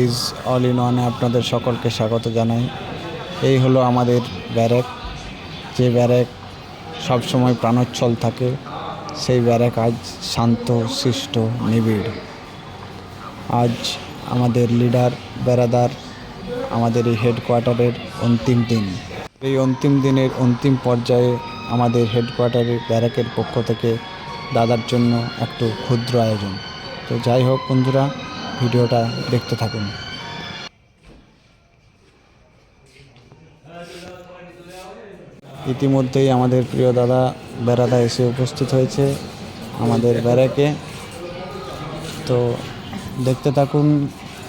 Guys all in ওয়ানে আপনাদের সকলকে স্বাগত জানাই। এই হলো আমাদের ব্যারেক। যে ব্যারেক সবসময় প্রাণোচ্ছল থাকে, সেই ব্যারেক আজ শান্ত শিষ্ট নিবিড়। আজ আমাদের লিডার, বেরাদার, আমাদের এই হেডকোয়ার্টারের অন্তিম দিন। এই অন্তিম দিনের অন্তিম পর্যায়ে আমাদের হেডকোয়ার্টারের ব্যারাকের পক্ষ থেকে দাদার জন্য একটু ক্ষুদ্র আয়োজন। তো যাই হোক বন্ধুরা ভিডিওটা দেখতে থাকুন। ইতিমধ্যেই আমাদের প্রিয় দাদা বেড়াদা এসে উপস্থিত হয়েছে আমাদের ব্যারাকে। তো দেখতে থাকুন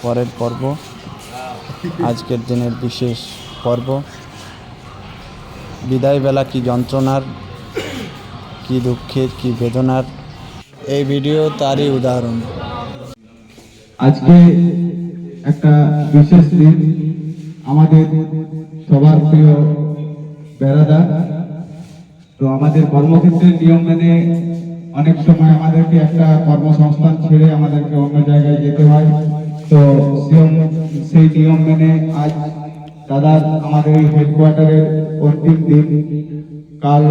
পরের পর্ব, আজকের দিনের বিশেষ পর্ব। বিদায় বেলা কি যন্ত্রণার, কি দুঃখের, কি বেদনার, এই ভিডিও তারই উদাহরণ। আজকে একটা বিশেষ দিন আমাদের সবার প্রিয় বেড়াদার। তো আমাদের কর্মক্ষেত্রের নিয়ম মেনে অনেক সময় আমাদেরকে একটা কর্মসংস্থান ছেড়ে আমাদেরকে অন্য জায়গায় যেতে হয়। তো সেই নিয়ম মেনে আজ দাদা আমাদের এই হেডকোয়ার্টারের অন্তিম দিন। কাল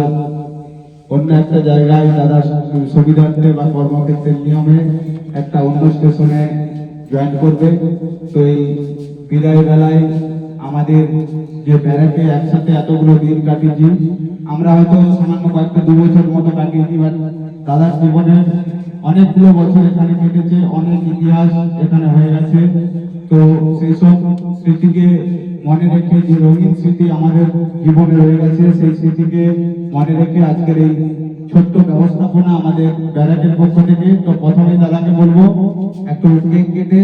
অন্য একটা জায়গায় দাদা সুবিধার্থে বা কর্মক্ষেত্রের নিয়মে একটা অন্য স্টেশনে জয়েন করবে। তো এই বিদায় বেলায় আমাদের যে ব্যারাকে একসাথে এতগুলো দিন কাটিয়েছি। আমরা হয়তো সামান্য কয়েকটা দু বছর মতো কাটিয়েছি বাট দাদার জীবনে অনেকগুলো বছর এখানে কেটেছে, অনেক ইতিহাস এখানে হয়ে গেছে। তো সেই সব স্মৃতিকে মনে রেখে যে রঙিন স্মৃতি আমাদের জীবনে রয়ে গেছে, সেই স্মৃতিকে মনে রেখে আজকের এই ব্যবস্থাপনা আমাদের ব্যারাকের পক্ষ থেকে। তো প্রথমে দাদাকে বলব, একটু কেক কেটে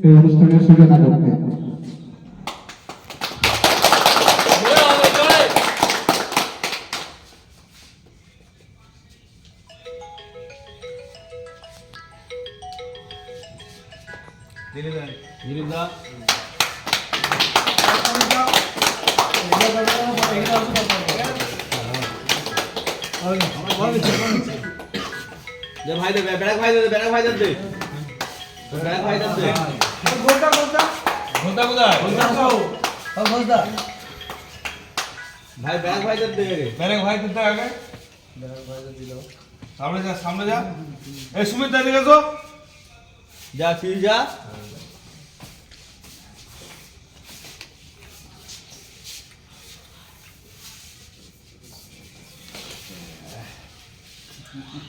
সেই অনুষ্ঠানের সূচনা করতে। দে ভাই দে ব্যারাক ভাই দে ব্যারাক ভাই দে দে ব্যারাক ভাই দে দে ভাই ব্যারাক ভাই দে দে ভাই দিতে আগে সামনে যা সামনে যা এই সুমিত দা তো যা ফির যা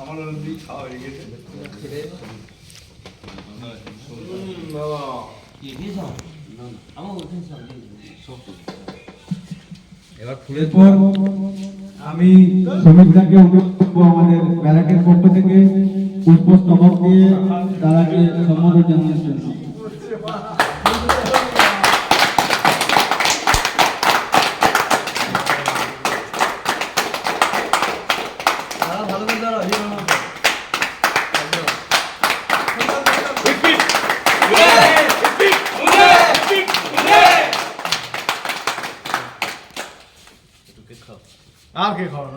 আমার অলরেডি খাওয়া হয়ে গেছে। এবার ফুলের এরপর আমি শ্রমিক দাকে করব আমাদের ব্যারাকের পক্ষ থেকে পুষ্পস্তবক দিয়ে তারাকে সম্বোধন জানানোর জন্য আর কে খাওয়া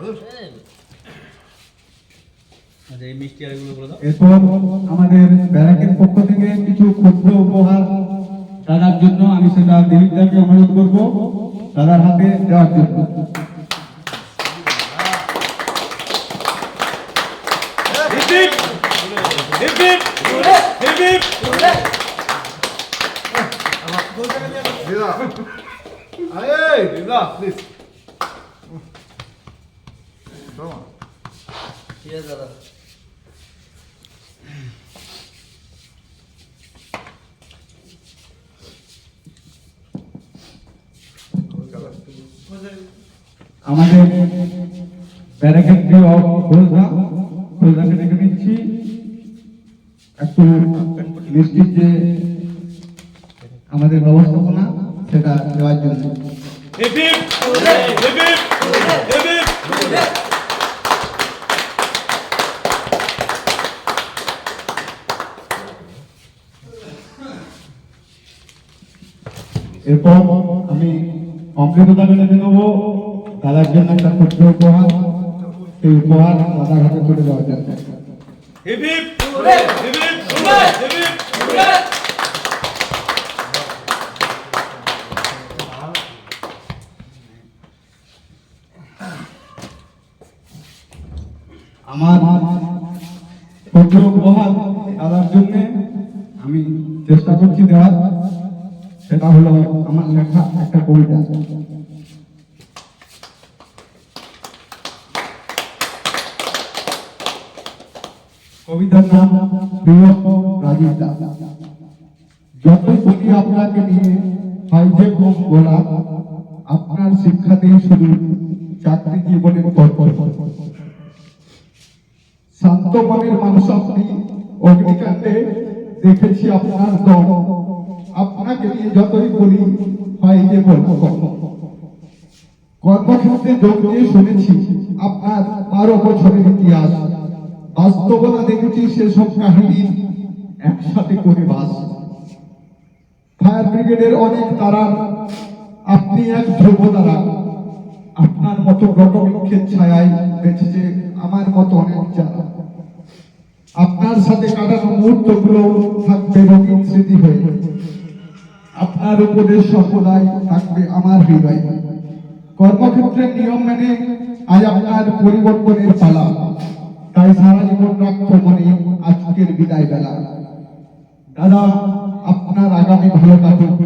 আচ্ছা এই মিষ্টি আর বলে দাও। এরপর আমাদের ব্যারাকের পক্ষ থেকে কিছু ক্ষুদ্র উপহার দাদার জন্য আমি সেটা দিলীপ দাকে অনুরোধ করব দাদার হাতে দেওয়ার জন্য। হিপ হিপ হিপ দিদা আরে দিদা প্লিজ আমাদের ব্যারাকের প্রিয় খোলদা খোলদাকে ডেকে নিচ্ছি। একটু মিষ্টির যে আমাদের ব্যবস্থাপনা, সেটা দেওয়ার জন্য। এরপর আমি অমৃতদাকে ডেকে নেব। দাদার জন্য একটা ক্ষুদ্র উপহার। সেই উপহার hip hip hip hip hip আমার ক্ষুদ্র উপহার দাদার জন্য আমি চেষ্টা করছি দেওয়ার। সেটা হলো আমার লেখা একটা কবিতা। কবিতার নাম প্রিয় রাজীব দাস যতই বলি আপনাকে নিয়ে হয় যে কম বলা আপনার শিক্ষাতেই শুধু চাকরি জীবনের পর শান্ত মনের মানুষ আপনি, অগ্নিকাণ্ডে দেখেছি আপনার দম আপনাকে যতই বলি, হয় যে বলব। কর্মক্ষেত্রে যোগ দিয়ে শুনেছি, আপনার বারো বছরের ইতিহাস। বাস্তবতা দেখেছি সেসব কাহিনী একসাথে করে বাস। ফায়ার ব্রিগেডের অনেক তারা, আপনি এক ধ্রুব তারা। আপনার মতো বটবৃক্ষের ছায়ায় বেঁচেছে আমার মতো অনেক যারা। আপনার সাথে কাটানো মুহূর্তগুলো থাকবে রঙিন স্মৃতি হয়ে। আপনার উপদেশ সর্বদাই থাকবে আমার হৃদয়। কর্মক্ষেত্রের নিয়ম মেনে আজ আপনার পরিবর্তনের পালা। তাই সারা জীবন রাখব মনে আজকের বিদায় বেলা। দাদা, আপনার আগামী ভালো কাটুক,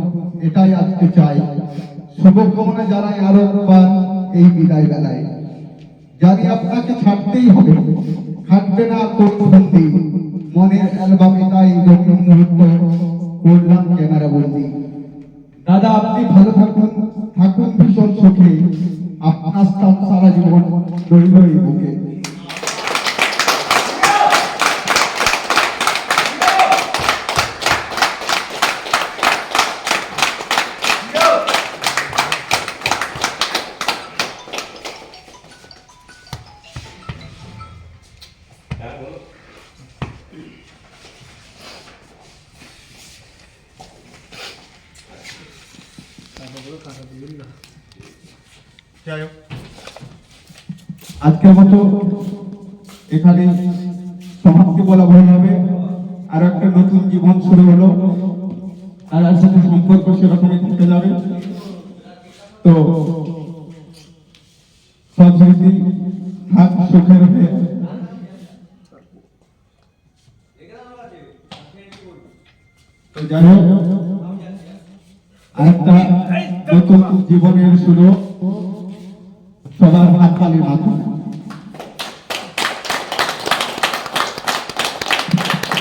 এটাই আজকে চাই। শুভকামনা জানাই আরও এই বিদায় বেলায়। জানি আপনাকে ছাড়তেই হবে খাটবে না কোন মনের অ্যালবামে তাই রঙিন মুহূর্ত। করলাম ক্যামেরা বন্দি। দাদা আপনি ভালো থাকুন থাকুন ভীষণ সুখে। আপনার সারা জীবন রইল এই বুকে আজকের মতো এখানে সমাপ্তি বলা ভুল হবে। আর একটা নতুন জীবন শুরু হলো। তার সাথে সম্পর্ক সেরকমই থেকে যাবে। তো সব স্মৃতি থাক সুখের হয়ে তো যাই হোক, আরেকটা জীবনের শুরু সবার হাততালির মাধ্যমে।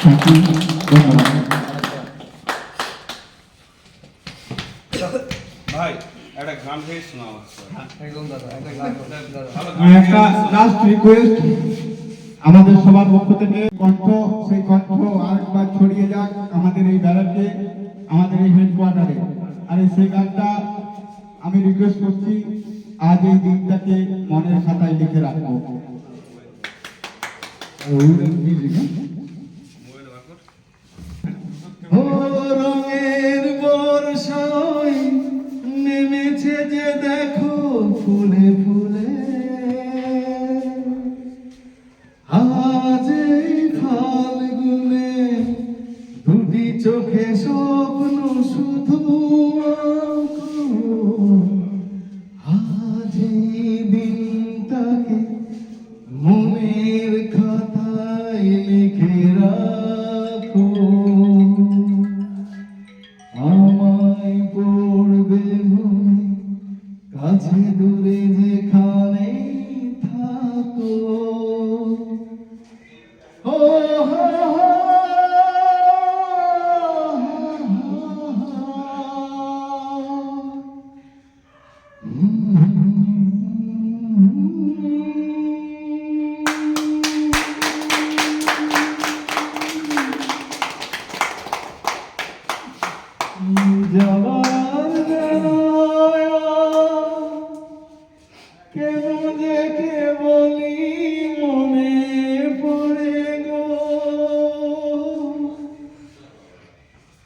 Thank you. ধন্যবাদ ভাই একটা গান গেয়ে শোনাও। একটা লাস্ট রিকোয়েস্ট আমাদের সবার পক্ষ থেকে কণ্ঠ সেই কণ্ঠ আরেকবার ছড়িয়ে যাক আমাদের এই ব্যারাকে আমাদের এই হেডকোয়ার্টারে আর সেই গানটা আমি রিকোয়েস্ট করছি আজ এই দিনটাকে মনের খাতায় লিখে রাখব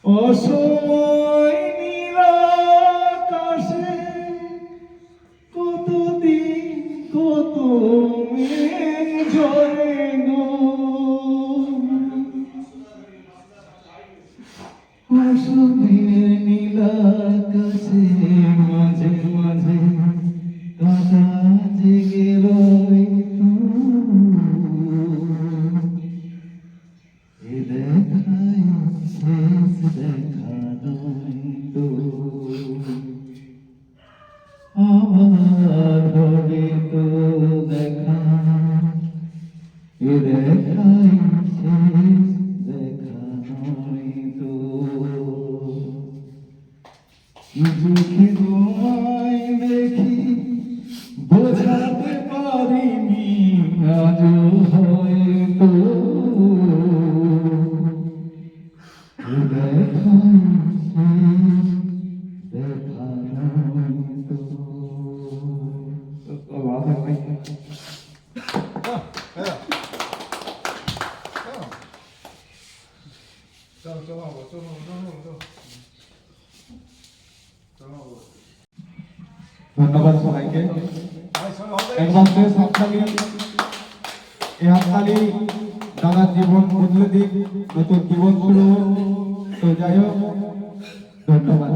অসময় নীলাকাশে কত ঝরে গো। আজ হয়তো ধন্যবাদ সবাইকে। একবার শেষ হাততালি এই হাততালি জীবন বদলে দিক নতুন জীবন শুরু তো যাই হোক ধন্যবাদ।